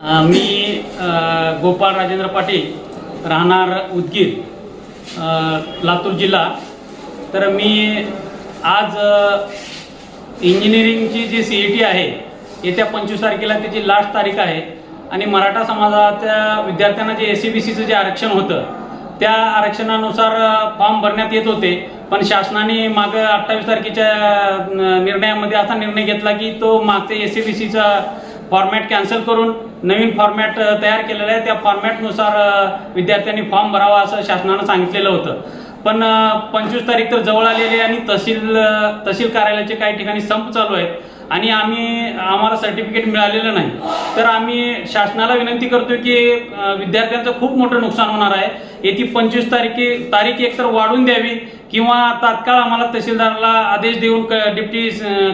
मी गोपाळ राजेंद्र पाटील राहणार उदगीर लातूर जिल्हा. तर मी आज इंजिनिअरिंगची जी सी ई टी आहे येत्या पंचवीस तारखेला त्याची लास्ट तारीख आहे. आणि मराठा समाजाच्या विद्यार्थ्यांना जे एस सी बी सीचं जे आरक्षण होतं त्या आरक्षणानुसार फॉर्म भरण्यात येत होते. पण शासनाने मागं अठ्ठावीस तारखेच्या निर्णयामध्ये असा निर्णय घेतला की तो मागचे एस सी बी सीचा फॉर्मॅट कॅन्सल करून नवीन फॉर्मॅट तयार केलेला आहे. त्या फॉर्मॅटनुसार विद्यार्थ्यांनी फॉर्म भरावा असं शासनानं सांगितलेलं होतं. पण पंचवीस तारीख तर जवळ आलेली आहे आणि तहसील तहसील कार्यालयाचे काही ठिकाणी संप चालू आहेत आणि आम्ही आम्हाला सर्टिफिकेट मिळालेलं नाही. तर आम्ही शासनाला विनंती करतोय की विद्यार्थ्यांचं खूप मोठं नुकसान होणार आहे. येथे पंचवीस तारीखे तारीख एकतर वाढून द्यावी. किंवा तात्काळ आम्हाला तहसीलदाराला आदेश देऊन क डिप्टी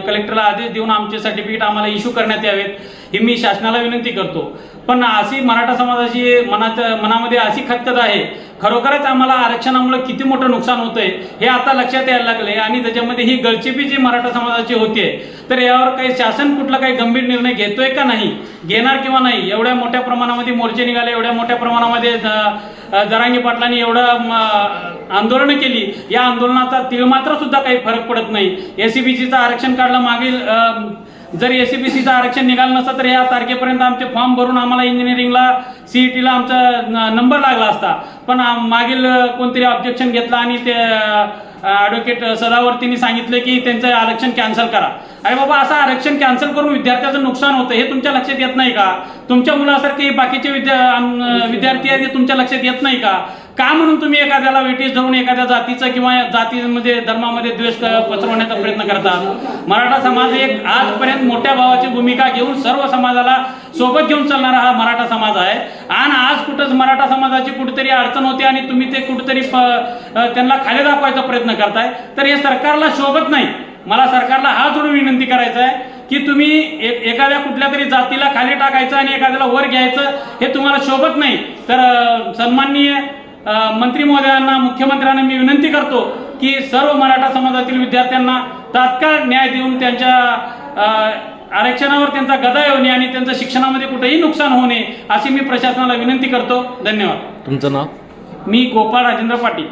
कलेक्टरला आदेश देऊन आमचे सर्टिफिकेट आम्हाला इश्यू करण्यात यावेत ही मी शासनाला विनंती करतो. पण अशी मराठा समाजाची मनात मनामध्ये अशी खतखत आहे खरोखरच आम्हाला आरक्षणामुळे किती मोठं नुकसान होतंय हे आता लक्षात यायला लागले आणि त्याच्यामध्ये ही गळचेपी जी मराठा समाजाची होते तर यावर काही शासन कुठला काही गंभीर निर्णय घेतोय का नाही घेणार किंवा नाही एवढ्या मोठ्या प्रमाणामध्ये मोर्चे निघाले एवढ्या मोठ्या प्रमाणामध्ये जरांगी पाटलांनी एवढं आंदोलन आंदोलनं केली. या आंदोलनाचा तिळमात्र सुद्धा काही फरक पडत नाही. एसीबीसीचं आरक्षण काढलं मागील जर एसीबीसीचं आरक्षण निघालं नसतं तर या तारखेपर्यंत आमचे फॉर्म भरून आम्हाला इंजिनिअरिंगला सीईटीला आमचा न- नंबर लागला असता. पण मागील कोणतरी ऑब्जेक्शन घेतलं आणि ते ॲडव्होकेट सदावर्तींनी सांगितलं की त्यांचं आरक्षण कॅन्सल करा. अरे बाबा असं आरक्षण कॅन्सल करून विद्यार्थ्याचं नुकसान होतं हे तुमच्या लक्षात येत नाही का? तुमच्या मुलासारखे बाकीचे विद्या विद्यार्थी आहेत हे तुमच्या लक्षात येत नाही का? का म्हणून तुम्ही एखाद्याला वेटीस धरून एखाद्या जातीचा किंवा जातीमध्ये धर्मामध्ये द्वेष पसरवण्याचा प्रयत्न करतात मराठा समाज एक आजपर्यंत मोठ्या भावाची भूमिका घेऊन सर्व समाजाला सोबत घेऊन चालणारा हा मराठा समाज आहे. आणि आज कुठंच मराठा समाजाची कुठेतरी अडचण होते आणि तुम्ही ते कुठेतरी त्यांना खाली दाखवायचा प्रयत्न करताय. तर हे सरकारला शोभत नाही. मला सरकारला हा जोडून विनंती करायचं आहे की तुम्ही ए- एखाद्या कुठल्या तरी जातीला खाली टाकायचं आणि एखाद्याला वर घ्यायचं हे तुम्हाला शोभत नाही. तर सन्माननीय मंत्री महोदयांना मुख्यमंत्र्यांना मी विनंती करतो की सर्व मराठा समाजातील विद्यार्थ्यांना तात्काळ न्याय देऊन त्यांच्या आरक्षणावर त्यांचा गदा येऊ नये आणि त्यांचं शिक्षणामध्ये कुठेही नुकसान होऊ नये अशी मी प्रशासनाला विनंती करतो. धन्यवाद. तुमचं नाव? मी गोपाळ राजेंद्र पाटील.